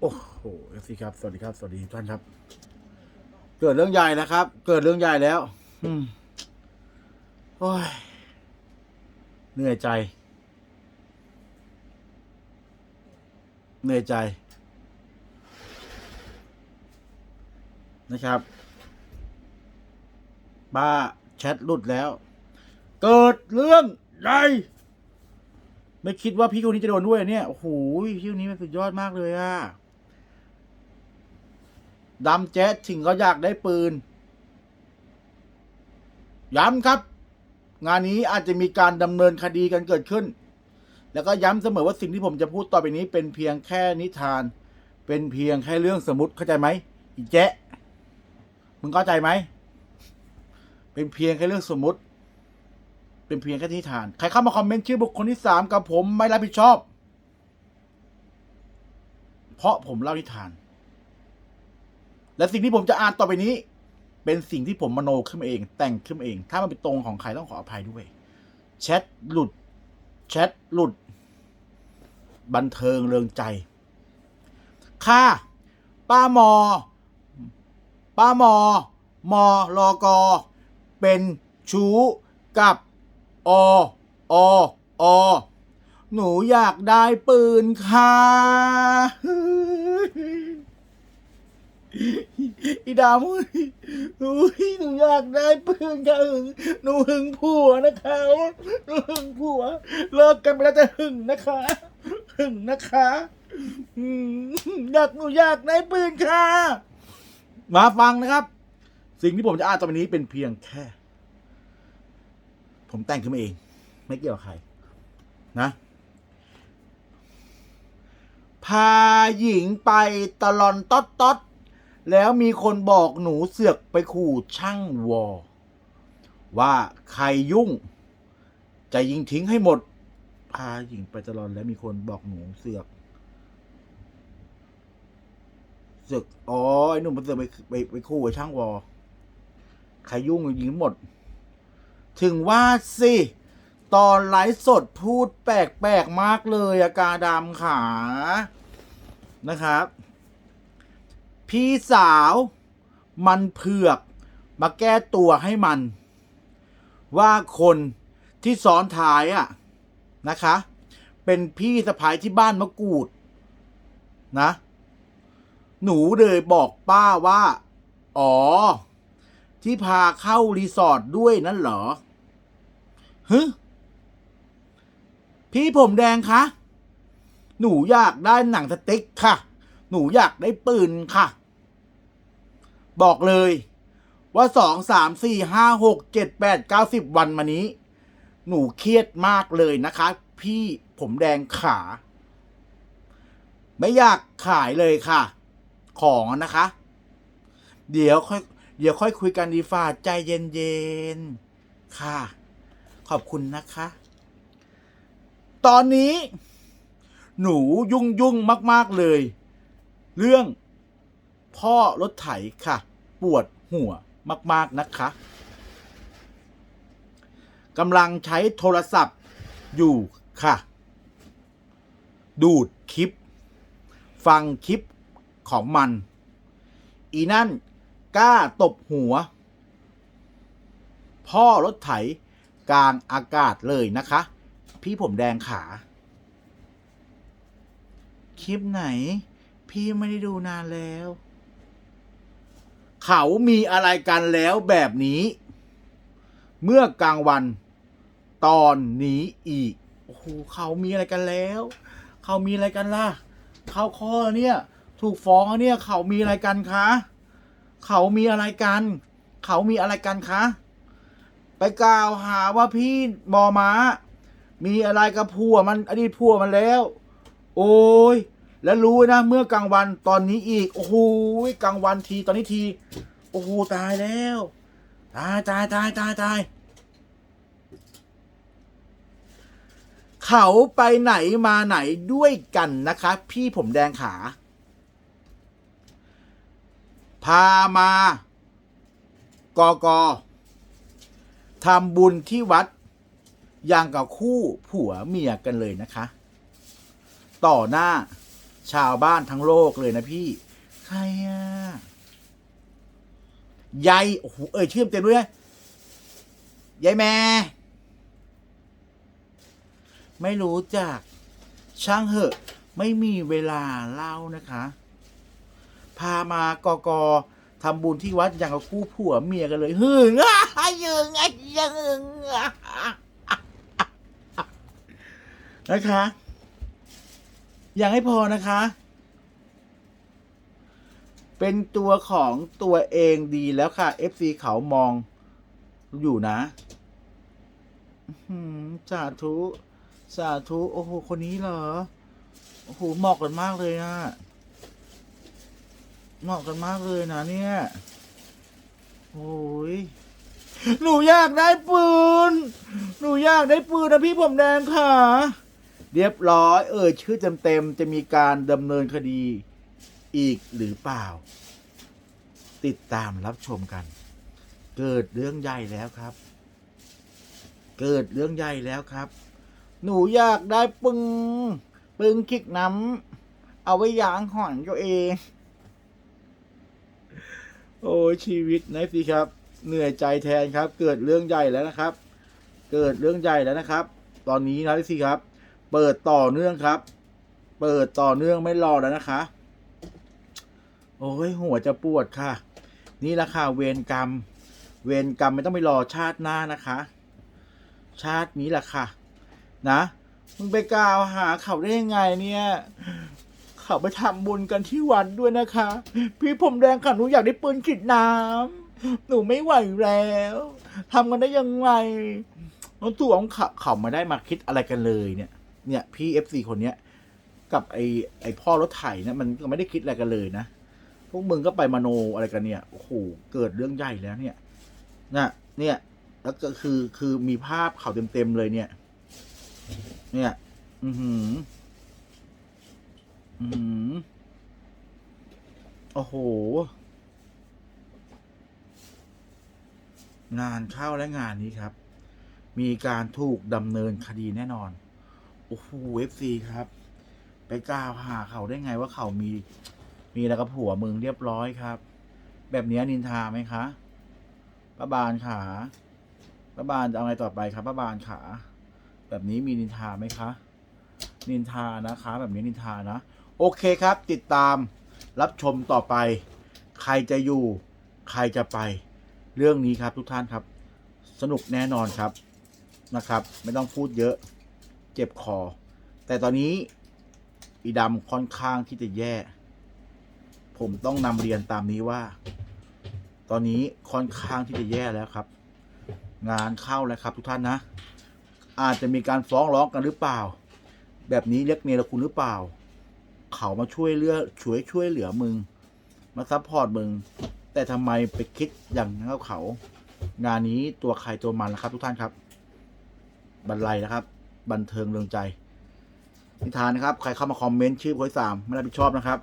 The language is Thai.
โอ้โหเอฟซีครับ สวัสดีครับ สวัสดีท่านครับ เกิดเรื่องใหญ่นะครับ เกิดเรื่องใหญ่แล้ว อืมโอ้ย เหนื่อยใจ เหนื่อยใจ นะครับ บ้าแชทหลุดแล้ว เกิดเรื่องใหญ่ไม่คิดว่าพี่คนนี้จะโดนด้วยเนี่ย โอ้โห พี่คนนี้มันสุดยอดมากเลยอะ ดำแจ๊สถึงเขาอยากได้ปืน ย้ำครับ งานนี้อาจจะมีการดำเนินคดีกันเกิดขึ้น แล้วก็ย้ำเสมอว่าสิ่งที่ผมจะพูดต่อไปนี้ เป็นเพียงแค่นิทาน เป็นเพียงแค่เรื่องสมมติเข้าใจไหมอีแจ๊ะมึงเข้าใจไหม เป็นเพียงแค่เรื่องสมมติ เป็นเพียงแค่นิทาน ใครเข้ามาคอมเมนต์ชื่อบุคคลที่สามกับผมไม่รับผิดชอบ เพราะผมเล่านิทาน และสิ่งที่ผมจะอ่านต่อไปนี้ เป็นสิ่งที่ผมมโนขึ้นมาเอง แต่งขึ้นมาเอง ถ้ามันเป็นตรงของใครต้องขออภัยด้วย แชทหลุด แชทหลุด บันเทิงเริงใจ ค่ะ ป้ามอ ป้ามอ มอลอกอ เป็นชู้กับออออหนูอยากได้ปืนค่ะ อีดามุยอุ้ยหนูอยากได้ปืนค่ะหึงหนูหึงผัวนะคะหนูหึงผัว เลิกกันไปแล้วจะหึงนะคะ หึงนะคะอืมอยากหนูอยากได้ปืนค่ะ มาฟังนะครับ สิ่งที่ผมจะอ่านต่อไปนี้เป็นเพียงแค่ ผมแต่งขึ้นมาเอง ไม่เกี่ยวกับใคร นะพาหญิงไปตลอนต๊อดต๊อด แล้วมีคนบอกหนูเสือกไปขู่ช่างวอ ว่าใครยุ่ง จะยิงทิ้งให้หมด พาหญิงไปตลอนแล้วมีคนบอกหนูเสือกเสือกอ๋อไอ้หนุ่มมันเสือกไปไปไปคู่กับช่างวอ ใครยุ่งยิงหมด ถึงว่าสิ ตอนไลฟ์สดพูดแปลกๆมากเลยอากาดำขา นะครับ พี่สาว มันเผือก มาแก้ตัวให้มัน ว่าคนที่ซ้อนท้ายอะนะคะ เป็นพี่สะพ้ายที่บ้านมะกรูด นะ หนูเลยบอกป้าว่า อ๋อ ที่พาเข้ารีสอร์ทด้วยนั่นเหรอฮึพี่ผมแดงคะ หนูอยากได้หนังสติ๊กค่ะ หนูอยากได้ปืนค่ะ บอกเลย ว่าสองสามสี่ห้าหกเจ็ดแปดเก้าสิบวันมานี้ หนูเครียดมากเลยนะคะ พี่ผมแดงขา ไม่อยากขายเลยค่ะ ของนะคะ เดี๋ยวค่อยเดี๋ยวค่อยคุยกันดีฝ่าใจเย็นๆค่ะ ขอบคุณนะคะ ตอนนี้ หนูยุ่งยุ่งๆมาก ๆ เลย เรื่องพ่อรถไถค่ะ ปวดหัวมาก ๆ นะคะกำลังใช้โทรศัพท์อยู่ค่ะ ดูดคลิป ฟังคลิปของมัน อีนั่นกล้าตบหัว พ่อรถไถกลางอากาศเลยนะคะ พี่ผมแดงขา คลิปไหน พี่ไม่ได้ดูนานแล้ว เขามีอะไรกันแล้วแบบนี้ เมื่อกลางวัน ตอนนี้อีก โอ้โหเขามีอะไรกันแล้ว เขามีอะไรกันล่ะ เขาข้อเนี่ย ถูกฟ้องเนี่ย เขามีอะไรกันคะ เขามีอะไรกัน เขามีอะไรกันคะ ไปกล่าวหาว่าพี่มอม้า มีอะไรกับผัวมันอดีตผัวมันแล้ว โอ้ย แล้วรู้นะเมื่อกลางวันตอนนี้อีก โอ้โหกลางวันทีตอนนี้ที โอ้โหตายแล้ว ตายตายตายตายตายเขาไปไหนมาไหนด้วยกันนะคะ พี่ผมแดงขา พามากอกอทำบุญที่วัด อย่างกับคู่ผัวเมียกันเลยนะคะ ต่อหน้า ชาวบ้านทั้งโลกเลยนะพี่ ใครอะยายโอ้โหเอ่ยชื่อเต็มด้วยยายแม่ ไม่รู้จัก ช่างเหอะ ไม่มีเวลาเล่านะคะ พามากอกอทำบุญที่วัดอย่างกับคู่ผัวเมียกันเลยหึงอะยึงอะยึงอะนะคะ ยังให้พอนะคะ เป็นตัวของตัวเองดีแล้วค่ะ FC เขามองอยู่นะสาธุ สาธุ โอ้โห คนนี้เหรอ โอ้โห เหมาะกันมากเลยอะเหมาะกันมากเลยนะเนี่ย โอ้ย หนูอยากได้ปืน หนูอยากได้ปืนนะพี่ผมแดงค่ะ เรียบร้อย เอ่ยชื่อเต็มๆจะมีการดำเนินคดีอีกหรือเปล่า ติดตามรับชมกัน เกิดเรื่องใหญ่แล้วครับ เกิดเรื่องใหญ่แล้วครับ หนูอยากได้ปึงปึงคิกน้ำเอาไว้ยางห่อนตัวเอง โอ้ชีวิตนะสิครับ เหนื่อยใจแทนครับ เกิดเรื่องใหญ่แล้วนะครับ เกิดเรื่องใหญ่แล้วนะครับ ตอนนี้นะสิครับ เปิดต่อเนื่องครับ เปิดต่อเนื่องไม่รอแล้วนะคะ โอ้ยหัวจะปวดค่ะ นี่แหละค่ะเวรกรรม เวรกรรมไม่ต้องไปรอชาติหน้านะคะ ชาตินี้แหละค่ะ นะมึงไปกล่าวหาเขาได้ยังไงเนี่ย เขาไปทำบุญกันที่วัดด้วยนะคะ พี่ผมแดงค่ะหนูอยากได้ปืนขีดน้ำหนูไม่ไหวแล้วทำกันได้ยังไงน้องตัวของเขาเขาไม่ได้มาคิดอะไรกันเลยเนี่ย เนี่ยพี่เอฟซีคนเนี้ย กับไอไอพ่อรถไถเนี่ยมันก็ไม่ได้คิดอะไรกันเลยนะ พวกมึงก็ไปมโนอะไรกันเนี่ย โอ้โห เกิดเรื่องใหญ่แล้วเนี่ยนะเนี่ย แล้วก็คือคือมีภาพเขาเต็มๆเลยเนี่ย เนี่ย อือหือ อือหือ โอ้โห งานเข้าและงานนี้ครับ มีการถูกดำเนินคดีแน่นอน โอ้โหเอฟซีครับ ไปกล่าวหาเขาได้ไงว่าเขามี มีแล้วก็ผัวมึงเรียบร้อยครับ แบบนี้นินทาไหมคะป้าบานขาป้าบานจะเอาไงต่อไปครับป้าบานขา แบบนี้มีนินทาไหมคะ นินทานะคะ แบบนี้นินทานะ โอเคครับ ติดตามรับชมต่อไป ใครจะอยู่ ใครจะไป เรื่องนี้ครับทุกท่านครับ สนุกแน่นอนครับนะครับ ไม่ต้องพูดเยอะ เจ็บคอ แต่ตอนนี้อีดำค่อนข้างที่จะแย่ ผมต้องนำเรียนตามนี้ว่า ตอนนี้ค่อนข้างที่จะแย่แล้วครับ งานเข้าแล้วครับทุกท่านนะ อาจจะมีการฟ้องร้องกันหรือเปล่า แบบนี้เรียกเนรคุณหรือเปล่า เขามาช่วยเลือช่วยช่วยเหลือมึง มาซัพพอร์ตมึง แต่ทำไมไปคิดอย่างนั้นกับเขา งานนี้ตัวใครตัวมันนะครับ ทุกท่านครับบรรลัยนะครับ บันเทิงเรืองใจนิทานนะครับ ใครเข้ามาคอมเมนต์ชื่อโพยสามไม่รับผิดชอบนะครับ